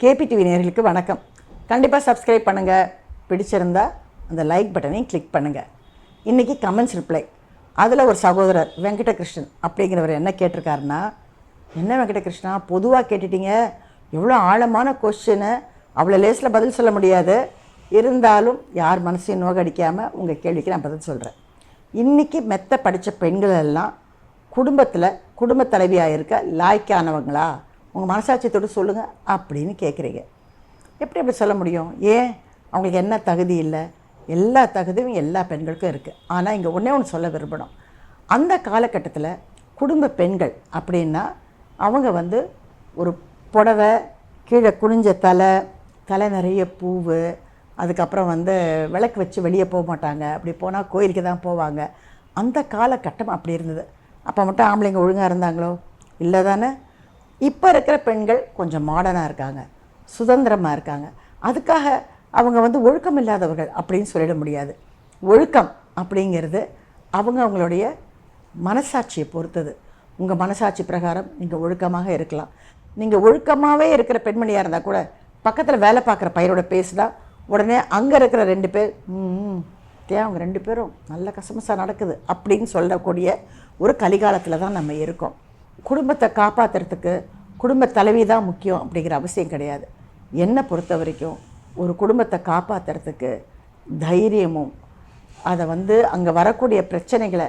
KPTV நேர்களுக்கு வணக்கம். கண்டிப்பாக சப்ஸ்கிரைப் பண்ணுங்கள் பிடிச்சிருந்தா அந்த லைக் பட்டனையும் கிளிக் பண்ணுங்கள் இன்றைக்கி கமெண்ட்ஸ் ரிப்ளை அதில் ஒரு சகோதரர் வெங்கடகிருஷ்ணன் அப்படிங்கிறவர் என்ன கேட்டிருக்காருன்னா என்ன வெங்கடகிருஷ்ணா பொதுவாக கேட்டுட்டீங்க. எவ்வளோ ஆழமான கொஸ்டினு அவ்வளோ லேஸில் பதில் சொல்ல முடியாது. இருந்தாலும் யார் மனசையும் நோகடிக்காமல் உங்கள் கேள்விக்கு நான் பதில் சொல்கிறேன் இன்றைக்கி மெத்த படித்த பெண்கள் எல்லாம் குடும்பத்தில் குடும்ப தலைவியாக இருக்க லாய்க்கானவங்களா? உங்கள் மனசாட்சியத்தோடு சொல்லுங்கள் அப்படின்னு கேட்குறீங்க எப்படி அப்படி சொல்ல முடியும்? ஏன்? அவங்களுக்கு என்ன தகுதி இல்லை? எல்லா தகுதியும் எல்லா பெண்களுக்கும் இருக்குது ஆனால் இங்கே ஒன்றே ஒன்று சொல்ல விரும்பணும். அந்த காலகட்டத்தில் குடும்ப பெண்கள் அப்படின்னா அவங்க வந்து ஒரு புடவை கீழே குனிஞ்ச தலை தலை நிறைய பூவு அதுக்கப்புறம் வந்து விளக்கு வச்சு வெளியே போக மாட்டாங்க. அப்படி போனால் கோயிலுக்கு தான் போவாங்க. அந்த காலகட்டம் அப்படி இருந்தது. அப்போ மட்டும் ஆம்பளைங்க ஒழுங்காக இருந்தாங்களோ? இல்லை தானே இப்போ இருக்கிற பெண்கள் கொஞ்சம் மாடர்னாக இருக்காங்க. சுதந்திரமாக இருக்காங்க. அதுக்காக அவங்க வந்து ஒழுக்கம் இல்லாதவர்கள் அப்படின்னு சொல்லிட முடியாது. ஒழுக்கம் அப்படிங்கிறது அவங்க அவங்களுடைய மனசாட்சியை பொறுத்தது. உங்கள் மனசாட்சி பிரகாரம் நீங்கள் ஒழுக்கமாக இருக்கலாம். நீங்கள் ஒழுக்கமாகவே இருக்கிற பெண்மணியாக இருந்தால் கூட பக்கத்தில் வேலை பார்க்குற பையனோட பேசுனா உடனே அங்கே இருக்கிற ரெண்டு பேர் ம் ஏன் அவங்க ரெண்டு பேரும் நல்ல கசமசா நடக்குது அப்படின்னு சொல்லக்கூடிய ஒரு கலிகாலத்தில் தான் நம்ம இருக்கோம். குடும்பத்தை காப்பாற்றுறதுக்கு குடும்ப தலைவி தான் முக்கியம் அப்படிங்கிற அவசியம் கிடையாது. என்னை பொறுத்த வரைக்கும் ஒரு குடும்பத்தை காப்பாற்றுறதுக்கு தைரியமும் அதை வந்து அங்கே வரக்கூடிய பிரச்சனைகளை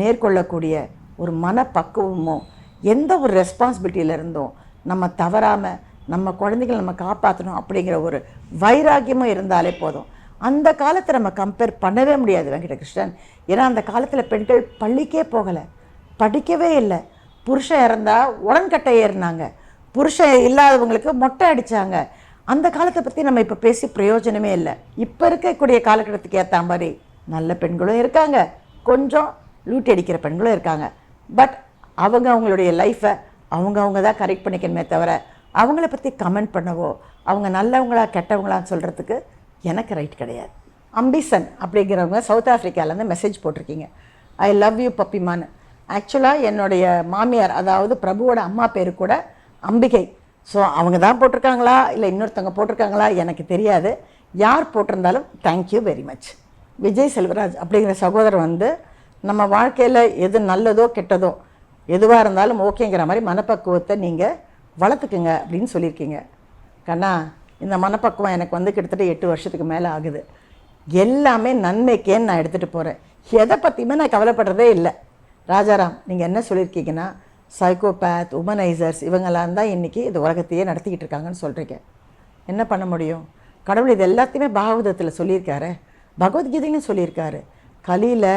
நேர்கொள்ளக்கூடிய ஒரு மனப்பக்குவமும் எந்த ஒரு ரெஸ்பான்சிபிலிட்டியில் இருந்தும் நம்ம தவறாமல் நம்ம குழந்தைகளை நம்ம காப்பாற்றணும் அப்படிங்கிற ஒரு வைராக்கியமும் இருந்தாலே போதும். அந்த காலத்தை நம்ம கம்பேர் பண்ணவே முடியாது வெங்கடகிருஷ்ணன். ஏன்னா அந்த காலத்தில் பெண்கள் பள்ளிக்கே போகலை படிக்கவே இல்லை. புருஷன் இறந்தால் உடன்கட்டை ஏறினாங்க. புருஷன் இல்லாதவங்களுக்கு மொட்டை அடித்தாங்க அந்த காலத்தை பற்றி நம்ம இப்போ பேசி பிரயோஜனமே இல்லை. இப்போ இருக்கக்கூடிய காலகட்டத்துக்கு ஏற்ற மாதிரி நல்ல பெண்களும் இருக்காங்க. கொஞ்சம் லூட்டி அடிக்கிற பெண்களும் இருக்காங்க. பட் அவங்க அவங்களுடைய லைஃப்பை அவங்க அவங்க தான் கரெக்ட் பண்ணிக்கணுமே தவிர அவங்கள பற்றி கமெண்ட் பண்ணவோ அவங்க நல்லவங்களா கெட்டவங்களான்னு சொல்கிறதுக்கு எனக்கு ரைட் கிடையாது. அம்பிசன் அப்படிங்கிறவங்க சவுத் ஆஃப்ரிக்காலேருந்து மெசேஜ் போட்டிருக்கீங்க. ஐ லவ் யூ பப்பிமான்னு ஆக்சுவலாக என்னுடைய மாமியார் அதாவது பிரபுவோட அம்மா பேர் கூட அம்பிகை. ஸோ அவங்க தான் போட்டிருக்காங்களா? இல்லை இன்னொருத்தவங்க போட்டிருக்காங்களா? எனக்கு தெரியாது. யார் போட்டிருந்தாலும் thank you very much Vijay Selvaraj அப்படிங்கிற சகோதரர் வந்து நம்ம வாழ்க்கையில் எது நல்லதோ கெட்டதோ எதுவாக இருந்தாலும் ஓகேங்கிற மாதிரி மனப்பக்குவத்தை நீங்கள் வளர்த்துக்குங்க அப்படின்னு சொல்லியிருக்கீங்க. கண்ணா இந்த மனப்பக்குவம் எனக்கு வந்து கிட்டத்தட்ட எட்டு வருஷத்துக்கு மேலே ஆகுது. எல்லாமே நன்மைக்கேன்னு நான் எடுத்துகிட்டு போகிறேன் எதை பற்றியுமே நான் கவலைப்படுறதே இல்லை. ராஜாராம் நீங்கள் என்ன சொல்லியிருக்கீங்கன்னா சைக்கோபேத் உமனைசர்ஸ் இவங்கெல்லாம் தான் இன்றைக்கி இந்த உலகத்தையே நடத்திக்கிட்டு இருக்காங்கன்னு சொல்கிறீங்க என்ன பண்ண முடியும்? கடவுள் இது எல்லாத்தையுமே பாகவதத்தில் சொல்லியிருக்காரு. பகவத்கீதையிலும் சொல்லியிருக்காரு. கலியில்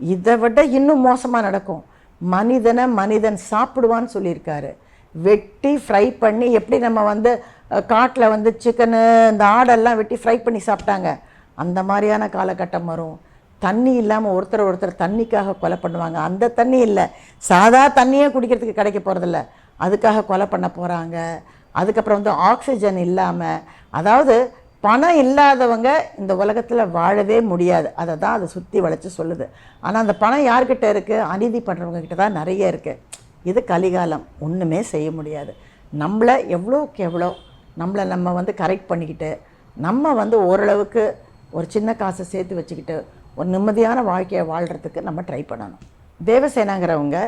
இதை விட இன்னும் மோசமாக நடக்கும். மனிதனை மனிதன் சாப்பிடுவான்னு சொல்லியிருக்காரு. வெட்டி ஃப்ரை பண்ணி எப்படி நம்ம வந்து காட்டில் வந்து சிக்கனு இந்த ஆடெல்லாம் வெட்டி ஃப்ரை பண்ணி சாப்பிட்டாங்க. அந்த மாதிரியான காலகட்டம் வரும். தண்ணி இல்லாமல் ஒருத்தர் ஒருத்தர் தண்ணிக்காக கொலை பண்ணுவாங்க. அந்த தண்ணி இல்லை. சாதா தண்ணியே குடிக்கிறதுக்கு கிடைக்க போகிறதில்ல அதுக்காக கொலை பண்ண போகிறாங்க அதுக்கப்புறம் வந்து ஆக்சிஜன் இல்லாமல் அதாவது பணம் இல்லாதவங்க இந்த உலகத்தில் வாழவே முடியாது. அதை தான் அதை சுற்றி வளைச்சி சொல்லுது. ஆனால் அந்த பணம் யார்கிட்ட இருக்குது அநீதி பண்ணுறவங்க கிட்ட தான் நிறைய இருக்குது இது கலிகாலம். ஒன்றுமே செய்ய முடியாது. நம்மளை எவ்வளோக்கு எவ்வளோ நம்மளை நம்ம வந்து கரெக்ட் பண்ணிக்கிட்டு நம்ம வந்து ஓரளவுக்கு ஒரு சின்ன காசை சேர்த்து வச்சுக்கிட்டு ஒரு நிம்மதியான வாழ்க்கையை வாழ்கிறதுக்கு நம்ம ட்ரை பண்ணணும். தேவசேனாங்கிறவங்க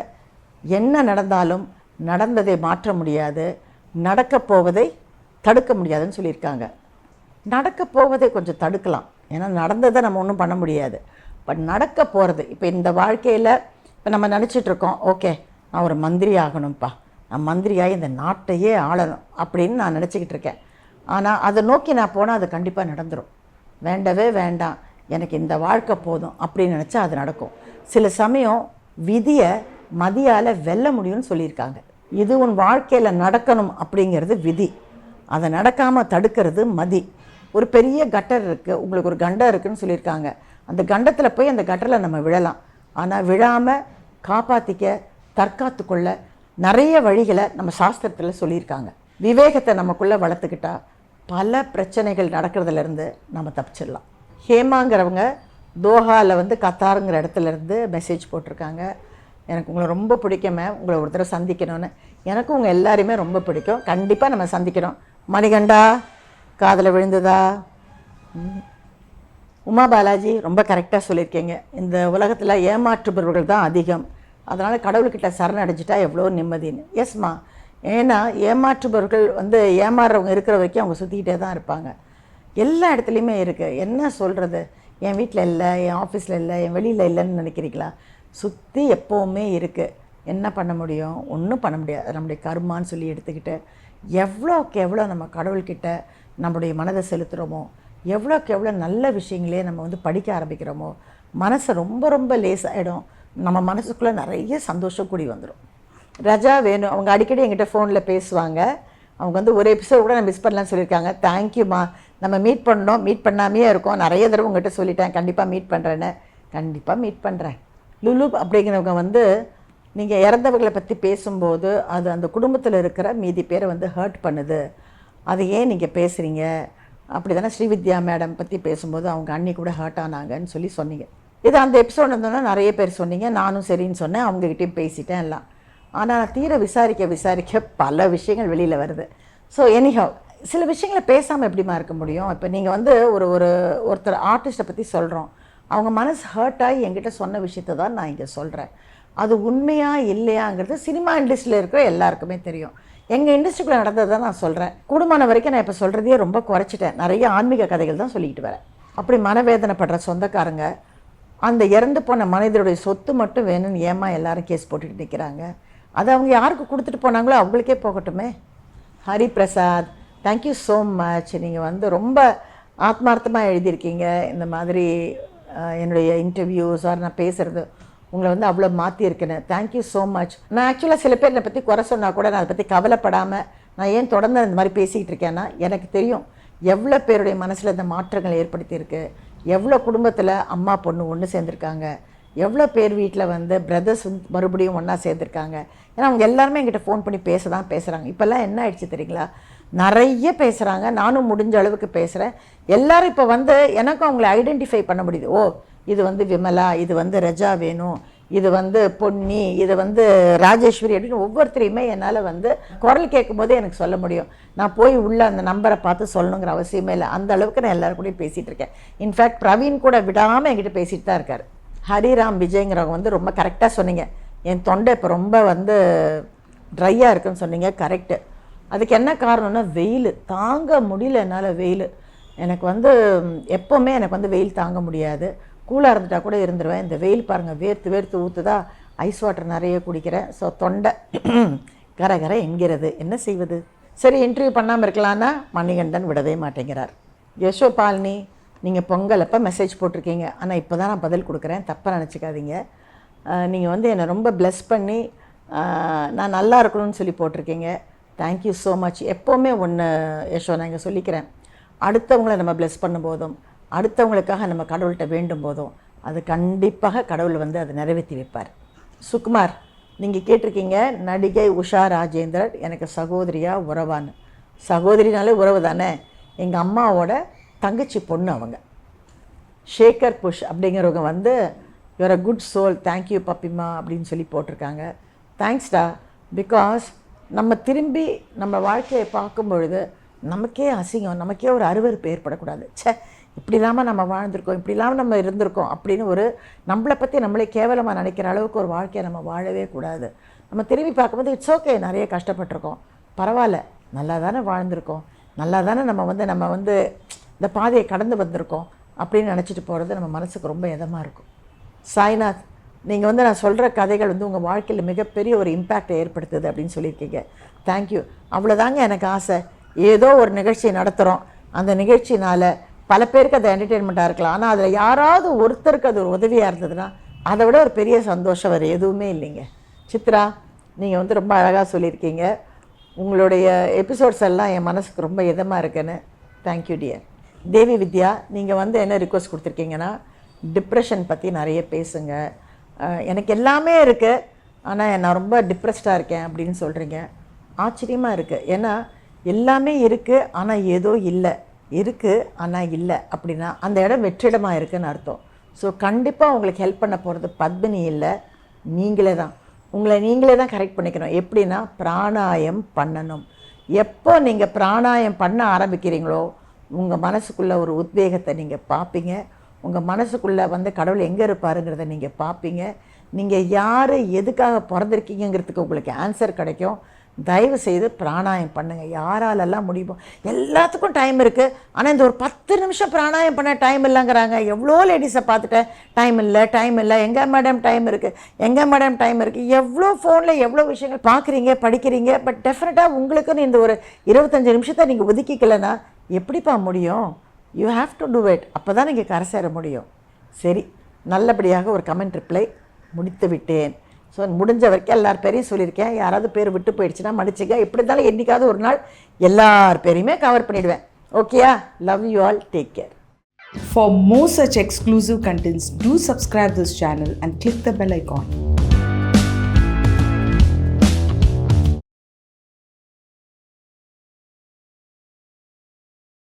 என்ன நடந்தாலும் நடந்ததை மாற்ற முடியாது நடக்கப் போவதை தடுக்க முடியாதுன்னு சொல்லியிருக்காங்க. நடக்கப் போவதை கொஞ்சம் தடுக்கலாம். ஏன்னா நடந்ததை நம்ம ஒன்றும் பண்ண முடியாது. பட் நடக்க போகிறது இப்போ இந்த வாழ்க்கையில் இப்போ நம்ம நினச்சிட்டு இருக்கோம் ஓகே நான் ஒரு மந்திரி ஆகணும்ப்பா. நான் மந்திரியாகி இந்த நாட்டையே ஆளணும் அப்படின்னு நான் நினச்சிக்கிட்டு இருக்கேன். ஆனால் அதை நோக்கி நான் போனால் அது கண்டிப்பாக நடந்துடும் வேண்டவே வேண்டாம். எனக்கு இந்த வாழ்க்கை போதும் அப்படின்னு நினச்சா அது நடக்கும். சில சமயம் விதியை மதியால் வெல்ல முடியும்னு சொல்லியிருக்காங்க. இது உன் வாழ்க்கையில் நடக்கணும் அப்படிங்கிறது விதி. அதை நடக்காமல் தடுக்கிறது மதி. ஒரு பெரிய கட்டர் இருக்குது உங்களுக்கு ஒரு கண்டம் இருக்குன்னு சொல்லியிருக்காங்க. அந்த கண்டத்தில் போய் அந்த கட்டரில் நம்ம விழலாம். ஆனால் விழாமல் காப்பாற்றிக்க தற்காத்து கொள்ள நிறைய வழிகளை நம்ம சாஸ்திரத்தில் சொல்லியிருக்காங்க. விவேகத்தை நமக்குள்ளே வளர்த்துக்கிட்டா பல பிரச்சனைகள் நடக்கிறதுலேருந்து நம்ம தப்பிச்சிடலாம். ஹேமாங்கிறவங்க தோஹாவில் வந்து கத்தாருங்கிற இடத்துல இருந்து மெசேஜ் போட்டிருக்காங்க. எனக்கு உங்களை ரொம்ப பிடிக்குமே உங்களை ஒரு தடவை சந்திக்கணும்னு. எனக்கும் உங்கள் எல்லாரையுமே ரொம்ப பிடிக்கும். கண்டிப்பாக நம்ம சந்திக்கணும் மணிகண்டா காதில் விழுந்ததா? உமா பாலாஜி ரொம்ப கரெக்டாக சொல்லியிருக்கீங்க. இந்த உலகத்தில் ஏமாற்றுபவர்கள் தான் அதிகம். அதனால் கடவுள்கிட்ட சரணடைஞ்சிட்டா எவ்வளோ நிம்மதின்னு. எஸ்மா ஏன்னா ஏமாற்றுபவர்கள் வந்து ஏமாறுறவங்க இருக்கிற வரைக்கும் அவங்க சுற்றிக்கிட்டே தான் இருப்பாங்க. எல்லா இடத்துலையுமே இருக்குது என்ன சொல்கிறது என் வீட்டில் இல்லை என் ஆஃபீஸில் இல்லை என் வெளியில் இல்லைன்னு நினைக்கிறீங்களா? சுற்றி எப்போவுமே இருக்குது என்ன பண்ண முடியும்? ஒன்றும் பண்ண முடியாது. நம்முடைய கர்மான்னு சொல்லி எடுத்துக்கிட்டு எவ்வளோக்கு எவ்வளோ நம்ம கடவுள்கிட்ட நம்முடைய மனதை செலுத்துகிறோமோ எவ்வளோக்கு எவ்வளோ நல்ல விஷயங்களே நம்ம வந்து படிக்க ஆரம்பிக்கிறோமோ மனசை ரொம்ப ரொம்ப லேசாகிடும் நம்ம மனசுக்குள்ளே நிறைய சந்தோஷம் கூடி வந்துடும் ரஜா வேணும் அவங்க அடிக்கடி என்கிட்ட ஃபோனில் பேசுவாங்க. அவங்க வந்து ஒரு எபிசோட் கூட நான் மிஸ் பண்ணலான்னு சொல்லியிருக்காங்க. தேங்க்யூம்மா நம்ம மீட் பண்ணோம் மீட் பண்ணாமையே இருக்கோம். நிறைய தடவை உங்கள்கிட்ட சொல்லிட்டேன் கண்டிப்பாக மீட் பண்ணுறேன்னு கண்டிப்பாக மீட் பண்ணுறேன் லுலு அப்படிங்கிறவங்க வந்து நீங்கள் இறந்தவர்களை பற்றி பேசும்போது அது அந்த குடும்பத்தில் இருக்கிற மீதி பேரை வந்து ஹர்ட் பண்ணுது. அது ஏன் நீங்கள் பேசுகிறீங்க அப்படி தானே ஸ்ரீவித்யா மேடம் பற்றி பேசும்போது அவங்க அண்ணி கூட ஹர்ட் ஆனாங்கன்னு சொல்லி சொன்னீங்க. இது அந்த எபிசோட் இருந்தோன்னா நிறைய பேர் சொன்னீங்க. நானும் சரின்னு சொன்னேன். அவங்ககிட்டையும் பேசிட்டேன் எல்லாம். ஆனால் தீர விசாரிக்க விசாரிக்க பல விஷயங்கள் வெளியில் வருது. ஸோ எனிஹவ் சில விஷயங்களை பேசாமல் எப்படிமா இருக்க முடியும்? இப்போ நீங்கள் வந்து ஒரு ஒரு ஒருத்தர் ஆர்டிஸ்ட்டை பற்றி சொல்கிறோம் அவங்க மனசு ஹர்ட் ஆகி என்கிட்ட சொன்ன விஷயத்தை தான் நான் இங்கே சொல்கிறேன் அது உண்மையாக இல்லையாங்கிறது சினிமா இண்டஸ்ட்ரியில் இருக்கிற எல்லாருக்குமே தெரியும். எங்கள் இண்டஸ்ட்ரிக்குள்ளே நடந்ததை தான் நான் சொல்கிறேன் கூடுமான வரைக்கும் நான் இப்போ சொல்கிறதையே ரொம்ப குறைச்சிட்டேன். நிறைய ஆன்மீக கதைகள் தான் சொல்லிக்கிட்டு வரேன். அப்படி மனவேதனைப்படுற சொந்தக்காரங்க அந்த இறந்து போன மனிதருடைய சொத்து மட்டும் வேணும்னு ஏமா எல்லாரும் கேஸ் போட்டுக்கிட்டு நிற்கிறாங்க அது அவங்க யாருக்கு கொடுத்துட்டு போனாங்களோ அவங்களுக்கே போகட்டுமே. Hari Prasad thank you so much நீங்கள் வந்து ரொம்ப ஆத்மார்த்தமாக எழுதியிருக்கீங்க. இந்த மாதிரி என்னுடைய இன்டர்வியூஸ் ஆர் நான் பேசுகிறது உங்களை வந்து அவ்வளோ மாற்றிருக்கேன்னு தேங்க்யூ ஸோ மச் நான் ஆக்சுவலாக சில பேர் என்னை பற்றி குறை சொன்னால் கூட நான் அதை பற்றி கவலைப்படாமல் நான் ஏன் தொடர்ந்து இந்த மாதிரி பேசிக்கிட்டு இருக்கேன்னா எனக்கு தெரியும் எவ்வளோ பேருடைய மனசில் இந்த மாற்றங்கள் ஏற்படுத்தியிருக்கு. எவ்வளோ குடும்பத்தில் அம்மா பொண்ணு ஒன்று சேர்ந்துருக்காங்க. எவ்வளோ பேர் வீட்டில் வந்து பிரதர்ஸ் வந்து மறுபடியும் ஒன்றா சேர்ந்துருக்காங்க. ஏன்னா அவங்க எல்லாருமே என்கிட்ட ஃபோன் பண்ணி பேச தான் பேசுகிறாங்க இப்போல்லாம் என்ன ஆயிடுச்சு தெரியுங்களா? நிறைய பேசுகிறாங்க நானும் முடிஞ்ச அளவுக்கு பேசுகிறேன் எல்லாரும் இப்போ வந்து எனக்கும் அவங்கள ஐடென்டிஃபை பண்ண முடியுது. ஓ இது வந்து விமலா இது வந்து ரஜா வேணும் இது வந்து பொன்னி இது வந்து ராஜேஸ்வரி அப்படின்னு ஒவ்வொருத்தரையுமே என்னால் வந்து குரல் கேட்கும்போதே எனக்கு சொல்ல முடியும். நான் போய் உள்ளே அந்த நம்பரை பார்த்து சொல்லணுங்கிற அவசியமே இல்லை. அந்த அளவுக்கு நான் எல்லாரும் கூடயும் பேசிகிட்டு இருக்கேன். இன்ஃபேக்ட் பிரவீன் கூட விடாமல் என்கிட்ட பேசிட்டு தான் இருக்கார். ஹரிராம் விஜய்ங்கிறவங்க வந்து ரொம்ப கரெக்டாக சொன்னீங்க. என் தொண்டை இப்போ ரொம்ப வந்து ட்ரையாக இருக்குன்னு சொன்னீங்க. கரெக்டு அதுக்கு என்ன காரணம்னா வெயில். தாங்க முடியல என்னால் வெயில். எனக்கு வந்து எப்போவுமே எனக்கு வந்து வெயில் தாங்க முடியாது. கூலாக இருந்துட்டால் கூட இருந்துருவேன். இந்த வெயில் பாருங்கள் வேர்த்து வேர்த்து ஊற்றுதா ஐஸ் வாட்டர் நிறைய குடிக்கிறேன். ஸோ தொண்டை கர கர என்கிறது. என்ன செய்வது? சரி இன்டர்வியூ பண்ணாமல் இருக்கலான்னா மணிகண்டன் விடவே மாட்டேங்கிறார். யசோ பாலினி நீங்கள் பொங்கல் அப்போ மெசேஜ் போட்டிருக்கீங்க. ஆனால் இப்போ தான் நான் பதில் கொடுக்குறேன். தப்பாக நினச்சிக்காதீங்க. நீங்கள் வந்து என்னை ரொம்ப ப்ளெஸ் பண்ணி நான் நல்லா இருக்கணும்னு சொல்லி போட்டிருக்கீங்க. தேங்க்யூ ஸோ மச் எப்போவுமே ஒன்று யசோ நான் இங்கே சொல்லிக்கிறேன். அடுத்தவங்களை நம்ம ப்ளெஸ் பண்ணும்போதும் அடுத்தவங்களுக்காக நம்ம கடவுள்கிட்ட வேண்டும் போதும் அது கண்டிப்பாக கடவுள் வந்து அதை நிறைவேற்றி வைப்பார். சுகுமார் நீங்கள் கேட்டிருக்கீங்க நடிகை உஷா ராஜேந்திரன் எனக்கு சகோதரியாக உறவான்னு. சகோதரினாலே உறவு தானே? எங்கள் அம்மாவோட தங்கச்சி பொண்ணு அவங்க. ஷேகர் புஷ் அப்படிங்கிறவங்க வந்து your a good soul thank you பப்பிமா அப்படின்னு சொல்லி போட்டிருக்காங்க. தேங்க்ஸ்டா பிகாஸ் நம்ம திரும்பி நம்ம வாழ்க்கையை பார்க்கும் பொழுது நமக்கே அசிங்கம் நமக்கே ஒரு அருவருப்பு ஏற்படக்கூடாது. ச்சே இப்படி இல்லாமல் நம்ம வாழ்ந்திருக்கோம் இப்படி இல்லாமல் நம்ம இருந்திருக்கோம் அப்படின்னு ஒரு நம்மளை பற்றி நம்மளே கேவலமாக நினைக்கிற அளவுக்கு ஒரு வாழ்க்கையை நம்ம வாழவே கூடாது. நம்ம திரும்பி பார்க்கும்போது இட்ஸ் ஓகே நிறைய கஷ்டப்பட்டிருக்கோம். பரவாயில்ல நல்லா தானே வாழ்ந்திருக்கோம். நல்லா தானே நம்ம வந்து நம்ம வந்து இந்த பாதையை கடந்து வந்திருக்கோம் அப்படின்னு நினச்சிட்டு போகிறது நம்ம மனசுக்கு ரொம்ப இதமாக இருக்கும். சாய்நாத் நீங்கள் வந்து நான் சொல்கிற கதைகள் வந்து உங்கள் வாழ்க்கையில் மிகப்பெரிய ஒரு இம்பேக்டை ஏற்படுத்துது அப்படின்னு சொல்லியிருக்கீங்க. தேங்க்யூ அவ்வளோதாங்க எனக்கு ஆசை. ஏதோ ஒரு நிகழ்ச்சியை நடத்துகிறோம் அந்த நிகழ்ச்சினால் பல பேருக்கு அது என்டர்டெயின்மெண்ட்டாக இருக்கலாம். ஆனால் அதில் யாராவது ஒருத்தருக்கு அது ஒரு உதவியாக இருந்ததுன்னா அதை விட ஒரு பெரிய சந்தோஷம் வேறு எதுவுமே இல்லைங்க. சித்ரா நீங்கள் வந்து ரொம்ப அழகாக சொல்லியிருக்கீங்க. உங்களுடைய எபிசோட்ஸ் எல்லாம் என் மனசுக்கு ரொம்ப இதமாக இருக்குன்னு. தேங்க்யூ டியர் தேவி வித்யா நீங்கள் வந்து என்ன ரிக்வஸ்ட் கொடுத்துருக்கீங்கன்னா டிப்ரெஷன் பற்றி நிறைய பேசுங்கள் எனக்கு எல்லாமே இருக்குது ஆனால் நான் ரொம்ப டிப்ரெஸ்டாக இருக்கேன் அப்படின்னு சொல்கிறீங்க ஆச்சரியமாக இருக்குது ஏன்னா எல்லாமே இருக்குது ஆனால் ஏதோ இல்லை. இருக்குது ஆனால் இல்லை அப்படின்னா அந்த இடம் வெற்றிடமாக இருக்குன்னு அர்த்தம். ஸோ கண்டிப்பாக உங்களுக்கு ஹெல்ப் பண்ண போகிறது பத்மினி இல்லை. நீங்களே தான். உங்களை நீங்களே தான் கரெக்ட் பண்ணிக்கணும். எப்படின்னா பிராணாயம் பண்ணணும். எப்போ நீங்கள் பிராணாயம் பண்ண ஆரம்பிக்கிறீங்களோ உங்கள் மனசுக்குள்ளே ஒரு உத்வேகத்தை நீங்கள் பார்ப்பீங்க உங்கள் மனசுக்குள்ளே வந்து கடவுள் எங்கே இருப்பாருங்கிறத நீங்கள் பார்ப்பீங்க நீங்கள் யார் எதுக்காக பிறந்திருக்கீங்கிறதுக்கு உங்களுக்கு ஆன்சர் கிடைக்கும். தயவு செய்து பிராணாயம் பண்ணுங்கள் யாராலெல்லாம் முடியுமோ எல்லாத்துக்கும் டைம் இருக்குது ஆனால் இந்த ஒரு பத்து நிமிஷம் பிராணாயம் பண்ண டைம் இல்லைங்கிறாங்க. எவ்வளோ லேடிஸை பார்த்துட்டேன். டைம் இல்லை டைம் இல்லை. எங்கே மேடம் டைம் இருக்குது எங்கே மேடம் டைம் இருக்குது எவ்வளோ ஃபோனில் எவ்வளோ விஷயங்கள் பார்க்குறீங்க படிக்கிறீங்க? பட் டெஃபினட்டாக உங்களுக்குன்னு இந்த ஒரு இருபத்தஞ்சி நிமிஷத்தை நீங்கள் ஒதுக்கிக்கலைன்னா எப்படிப்பா முடியும்? You have to do it அப்போ தான் நீங்கள் கரை சேர முடியும். சரி நல்லபடியாக ஒரு கமெண்ட் ரிப்ளை முடித்து விட்டேன். ஸோ முடிஞ்ச வரைக்கும் எல்லார் பேரையும் சொல்லியிருக்கேன். யாராவது பேர் விட்டு போயிடுச்சுன்னா மன்னிச்சுக்க எப்படி இருந்தாலும் என்றைக்காவது ஒரு நாள் எல்லார் பேரையுமே கவர் பண்ணிடுவேன். ஓகேயா love you all take care For more such exclusive contents, do subscribe this channel and click the bell icon.